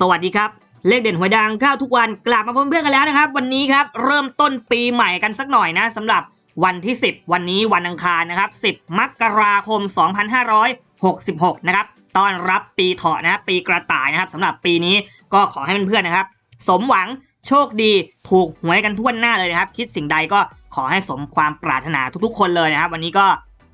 สวัสดีครับ เลขเด่นหวยดังข้าวทุกวันกลับมาพบเพื่อนกันแล้วนะครับ วันนี้ครับเริ่มต้นปีใหม่กันสักหน่อยนะสำหรับวันที่ 10 วันนี้วันอังคารนะครับ 10 มกราคม 2566 นะครับต้อนรับปีเถาะนะปีกระต่ายนะครับสำหรับปีนี้ก็ขอให้เพื่อนๆนะครับ สมหวังโชคดีถูกหวยกันทั่วหน้าเลยนะครับ คิดสิ่งใดก็ขอให้สมความปรารถนาทุกๆ คนเลยนะครับ วันนี้ก็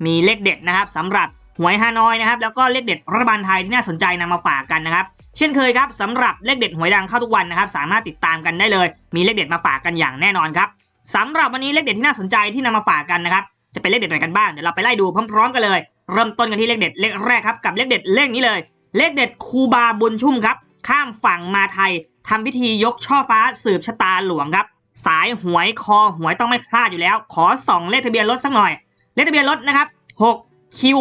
มีเลขเด็ดนะครับสำหรับหวยฮานอยนะครับแล้วก็เลขเด็ดรัฐบาลไทยที่น่าสนใจนำมาฝากกันนะครับ เช่นเคยครับสำหรับเลขเด็ดหวยดังเข้าทุกวันนะครับ สามารถติดตามกันได้เลย มีเลขเด็ดมาฝากกันอย่างแน่นอนครับสำหรับวันนี้เลขเด็ดที่น่าสนใจที่นำมาฝากกันนะครับจะเป็นเลขเด็ดไหนกันบ้างเดี๋ยวเราไปไล่ดูพร้อมๆกันเลย เริ่มต้นกันที่เลขเด็ดเลขแรกครับกับเลขเด็ดเลขนี้เลย เลขเด็ดคูบาบุญชุ่มครับข้ามฝั่งมาไทยทำพิธียกช่อฟ้าสืบชะตาหลวงครับ สายหวยคอหวยต้องไม่พลาดอยู่แล้ว ขอส่องเลขทะเบียนรถสักหน่อย เลขทะเบียนรถนะครับ6คิว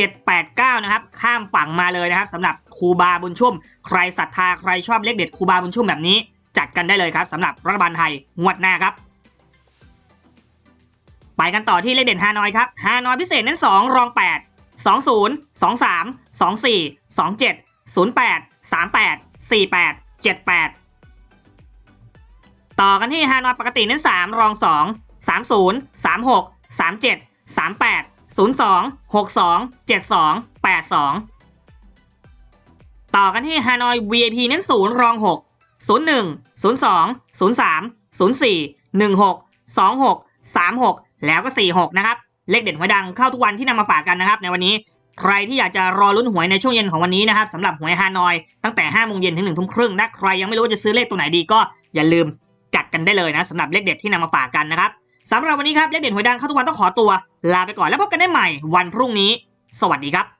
6789นะครับข้ามฝั่งมาเลยนะครับสำหรับ ครูบาบุญชุ่ม ใครศรัทธาใครชอบเลขเด็ดครูบาบุญชุ่มแบบนี้ จัดกันได้เลยครับสำหรับรัฐบาลไทยงวดหน้าครับไปกันต่อที่เลขเด่นฮานอยครับฮานอยพิเศษนั้น2รอง 8 20 23 24 27 08 38 48 78 ต่อกันที่ฮานอยปกตินั้น3รอง 2 30 36 37 38 02 62 72 82 ต่อกันที่ฮานอย VIP นั้น0รอง 6 01 02 03 04 16 26 36 แล้วก็ 46 นะครับ เลขเด่นหวยดังเข้าทุกวันที่นำมาฝากกันนะครับในวันนี้ใครที่อยากจะรอลุ้นหวยในช่วงเย็นของวันนี้นะครับสำหรับหวยฮานอย ตั้งแต่5โมงเย็นถึง1ทุ่มครึ่งนะใครยังไม่รู้ว่าจะซื้อเลขตัวไหนดีก็อย่าลืมจัดกันได้เลยนะสำหรับเลขเด็ดที่นำมาฝากกันนะครับสำหรับวันนี้ครับเลขเด่นหวยดังเข้าทุกวันต้องขอตัว ลาไปก่อนแล้วพบกันได้ใหม่วันพรุ่งนี้ สวัสดีครับ